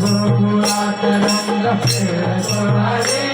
गोकुळात रंग फेर सवारे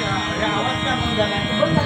Yeah, yeah, what's that one done?